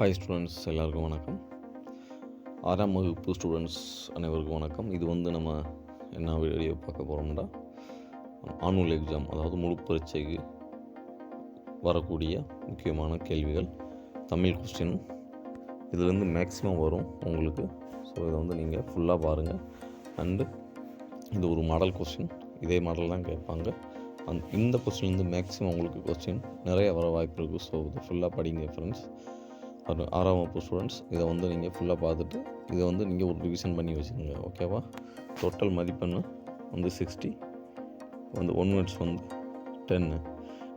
Hi students எல்லாருக்கும் வணக்கம். ஆறாம் வகுப்பு ஸ்டூடெண்ட்ஸ் அனைவருக்கும் வணக்கம். இது வந்து நம்ம என்ன வீடியோ பார்க்க போகிறோம்னா ஆனுவல் எக்ஸாம் அதாவது முழு பரீட்சைக்கு வரக்கூடிய முக்கியமான கேள்விகள். தமிழ் கொஸ்டின் இதுலேருந்து மேக்ஸிமம் வரும் உங்களுக்கு. ஸோ இதை வந்து நீங்கள் ஃபுல்லாக பாருங்கள் அண்டு இது ஒரு மாடல் கொஸ்டின் இதே மாடல் தான் கேட்பாங்க. அந் இந்த கொஸ்டின்லேருந்து மேக்ஸிமம் உங்களுக்கு கொஸ்டின் நிறைய வர வாய்ப்பு இருக்குது ஸோ இது ஃபுல்லாக படிங்க ஃப்ரெண்ட்ஸ் ஆறாம் வகுப்பு ஸ்டூடெண்ட்ஸ் இதை வந்து நீங்கள் ஃபுல்லாக பார்த்துட்டு இதை வந்து நீங்கள் ஒரு ரிவிஷன் பண்ணி வச்சுக்கோங்க ஓகேவா டோட்டல் மதிப்பெண் வந்து சிக்ஸ்டி வந்து ஒன் மினிட்ஸ் வந்து டென்னு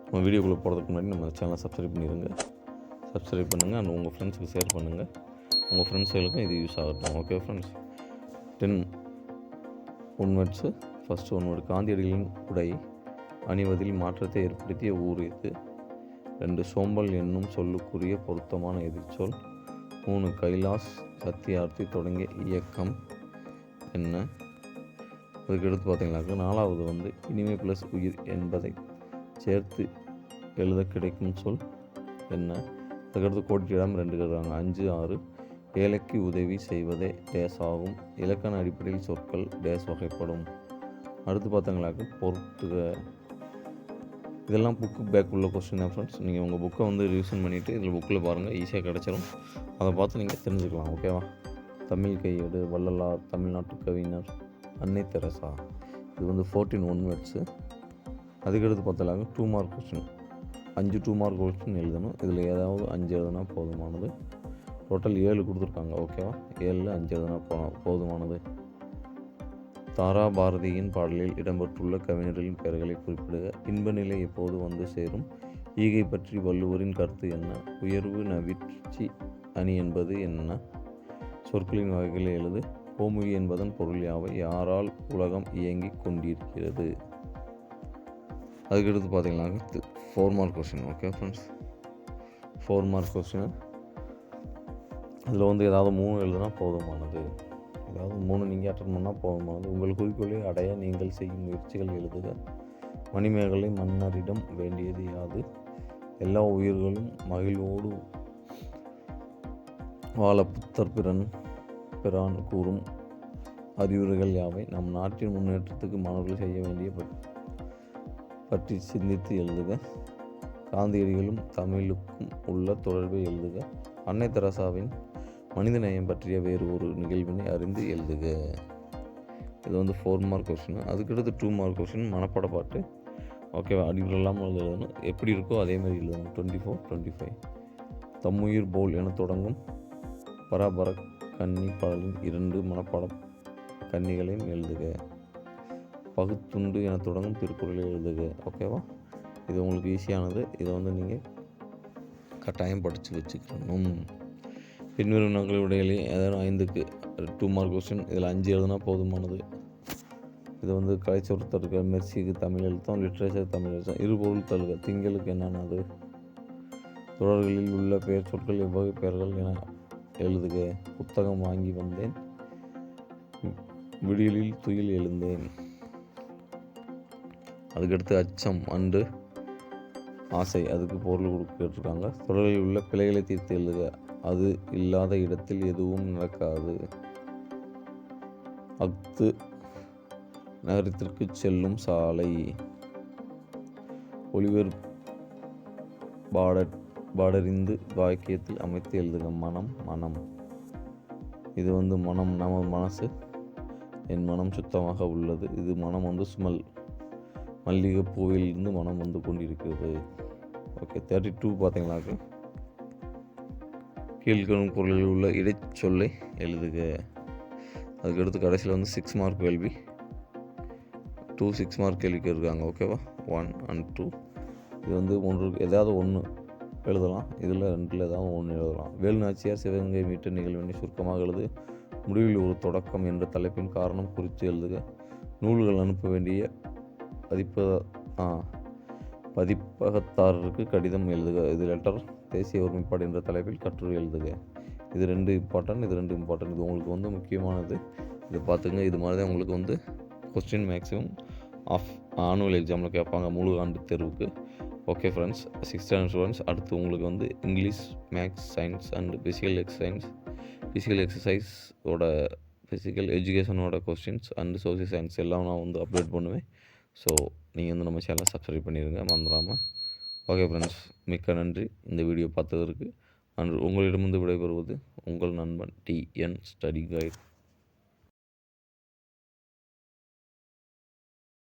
நம்ம வீடியோக்குள்ளே போகிறதுக்கு முன்னாடி நம்ம சேனலை சப்ஸ்கிரைப் பண்ணிடுங்க சப்ஸ்கிரைப் பண்ணுங்கள் அண்ட் உங்கள் ஃப்ரெண்ட்ஸுக்கு ஷேர் பண்ணுங்கள் உங்கள் ஃப்ரெண்ட்ஸுகளுக்கும் இது யூஸ் ஆகட்டும் okay friends ten one words first one word காந்தியடிகளின் உடை அணிவதில் மாற்றத்தை ஏற்படுத்திய ஊர் இது ரெண்டு சோம்பல் என்னும் சொல்லுக்குரிய பொருத்தமான எதிர்ச்சொல். மூணு கைலாஸ் சத்தியார்த்தி தொடங்கிய இயக்கம் என்ன? அதுக்கு எடுத்து பார்த்தீங்கன்னாக்கா நாலாவது வந்து இனிமை ப்ளஸ் உயிர் என்பதை சேர்த்து எழுத கிடைக்கும் சொல் என்ன? அதுக்கடுத்து கோட்டியிடம் ரெண்டு கேட்குறாங்க. அஞ்சு ஆறு ஏழைக்கு உதவி செய்வதே டேஸ் ஆகும். இலக்கண அடிப்படையில் சொற்கள் டேஸ் வகைப்படும். அடுத்து பார்த்தீங்களாக்க பொறுத்துக இதெல்லாம் புக்கு பேக் உள்ள கொஸ்டின் தான் ஃப்ரெண்ட்ஸ் நீங்கள் உங்கள் புக்கை வந்து ரிவிஷன் பண்ணிவிட்டு இதில் புக்கில் பாருங்கள் ஈஸியாக கிடச்சிரும். அதை பார்த்து நீங்கள் தெரிஞ்சுக்கலாம் ஓகேவா தமிழ் கையேடு வள்ளலார் தமிழ்நாட்டு கவிஞர் அன்னை தெரசா. இது வந்து ஃபோர்டீன் ஒன் வேர்ட்ஸு அதுக்கடுத்து பார்த்தாலாங்க டூ மார்க் கொஸ்டின் அஞ்சு டூ மார்க் கொஸ்டின் எழுதணும். இதில் ஏதாவது அஞ்சு எழுதுனா போதுமானது. டோட்டல் ஏழு கொடுத்துருக்காங்க ஓகேவா ஏழில் அஞ்சு எழுதுனா போ போதுமானது. தாரா பாரதியின் பாடலில் இடம்பெற்றுள்ள கவிஞர்களின் பெயர்களை குறிப்பிடுக. இன்ப நிலை எப்போது வந்து சேரும்? ஈகை பற்றி வள்ளுவரின் கருத்து என்ன? உயர்வு நவிற்சி அணி என்பது என்ன? சொற்களின் வகைகளை எழுது. கோமுகி என்பதன் பொருள் யாவை? யாரால் உலகம் இயங்கிக் கொண்டிருக்கிறது? அதுக்கடுத்து பார்த்தீங்கன்னா four mark question okay friends four mark question அதில் வந்து ஏதாவது மூணு எழுதுனா போதுமானது. அதாவது மூணு நீங்கள் அட்டன் பண்ணால் போதுமானது உங்கள் குறிக்கோளை அடைய நீங்கள் செய்யும் முயற்சிகள் எழுதுக. மணிமேகலை மன்னரிடம் வேண்டியது யாது. எல்லா உயிர்களும் மகிழ்வோடு வாழ புத்தர் பிறன் பிரான் கூறும் அறிவுரைகள் யாவை? நம் நாட்டின் முன்னேற்றத்துக்கு மாணவர்கள் செய்ய வேண்டிய பற்றி சிந்தித்து எழுதுக. காந்தியடிகளும் தமிழுக்கும் உள்ள தொடர்பை எழுதுக. அன்னை தெரசாவின் மனிதநேயம் பற்றிய வேறு ஒரு நிகழ்வினை அறிந்து எழுதுக. இது வந்து ஃபோர் மார்க் கொஸ்டின் அதுக்கடுத்து டூ மார்க் கொஸ்டின் மனப்பாட பாட்டு ஓகேவா அடிகள் இல்லாமல் எழுதணும். எப்படி இருக்கோ அதே மாதிரி எழுதணும். டுவெண்ட்டி ஃபோர் டுவெண்ட்டி ஃபைவ் தம்முயிர் போல் என தொடங்கும். பராபர கன்னி பாடலின் இரண்டு மனப்பாடம் கன்னிகளையும் எழுதுக. பகுத்துண்டு என தொடங்கும் திருக்குறளை எழுதுக. ஓகேவா இது உங்களுக்கு ஈஸியானது இதை வந்து நீங்கள் கட்டாயம் படித்து வச்சுக்கணும். பின்வரும் நகலுடையிலே ஏதாவது ஐந்துக்கு டூ மார்க் கொஸ்டின் இதில் அஞ்சு எழுதுனா போதுமானது. இது வந்து கலைச்சொருத்தருக்கு மெர்சிக்கு தமிழ் எழுத்தம் லிட்ரேச்சர் தமிழ் எழுத்தம் இருபொருள் தழுக திங்களுக்கு என்னென்னது தொடர்களில் உள்ள பெயர் சொற்கள் எவ்வகை பெயர்கள் என எழுதுக. புத்தகம் வாங்கி வந்தேன். விடியலில் துயில் எழுந்தேன். அதுக்கடுத்து அச்சம் அன்று ஆசை அதுக்கு பொருள் கொடுத்துருக்காங்க. தொடரில் உள்ள பிழைகளை தீர்த்து எழுதுக அது இல்லாத இடத்தில் எதுவும் நடக்காது. அஃது நகரத்திற்கு செல்லும் சாலை. ஒளிவர் பாடட் பாடறிந்து வாக்கியத்தில் அமைத்து எழுதுக மனம் மனம். இது வந்து மனம் நமது மனசு. என் மனம் சுத்தமாக உள்ளது. இது மனம் வந்து ஸ்மெல் மல்லிகைப்பூவிலிருந்து மனம் வந்து கொண்டிருக்கிறது. ஓகே தேர்ட்டி டூ பார்த்தீங்கன்னாக்க கீழ்கணும் பொருளில் உள்ள இடைச்சொல்லை எழுதுக. அதுக்கடுத்து கடைசியில் வந்து சிக்ஸ் மார்க் கேள்வி. டூ சிக்ஸ் மார்க் கேள்விக்கு இருக்காங்க ஓகேவா ஒன் அண்ட் டூ இது வந்து ஒன்று ஏதாவது ஒன்று எழுதலாம். இதில் ரெண்டில் ஏதாவது ஒன்று எழுதலாம். வேலுநாச்சியார் சிவகங்கை மீட்ட நிகழ்வினை சுருக்கமாக எழுது. முடிவில் ஒரு தொடக்கம் என்ற தலைப்பின் காரணம் குறித்து எழுதுக. நூல்கள் அனுப்ப வேண்டிய பதிப்ப ஆ பதிப்பகத்தாரருக்கு கடிதம் எழுதுக. இது லெட்டர் தேசிய ஒருமைப்பாடு என்ற தலைப்பில் கட்டுரை எழுதுக. இது ரெண்டு இம்பார்ட்டன்ட் இது ரெண்டு இம்பார்ட்டன்ட் இது உங்களுக்கு வந்து முக்கியமானது. இது பார்த்துங்க. இது மாதிரி தான் உங்களுக்கு வந்து கொஸ்டின் மேக்ஸிமம் ஆஃப் ஆனுவல் எக்ஸாமில் கேட்பாங்க. முழு ஆண்டு தேர்வுக்கு. Okay friends sixth standard students அடுத்து உங்களுக்கு வந்து English maths science and physical exercise physical எக்ஸசைஸோட physical எஜுகேஷனோட கொஸ்டின்ஸ் அண்ட் சோசியல் சயின்ஸ் எல்லாம் நான் வந்து அப்டேட் பண்ணுவேன். ஸோ நீங்கள் வந்து நம்ம சேனலை சப்ஸ்கிரைப் பண்ணிடுங்க மறந்துடாமல் ஓகே ஃப்ரெண்ட்ஸ் மிக்க நன்றி. இந்த வீடியோ பார்த்ததற்கு அன்று உங்களிடமிருந்து விடைபெறுவது உங்கள் நண்பன் டிஎன் ஸ்டடி கைட்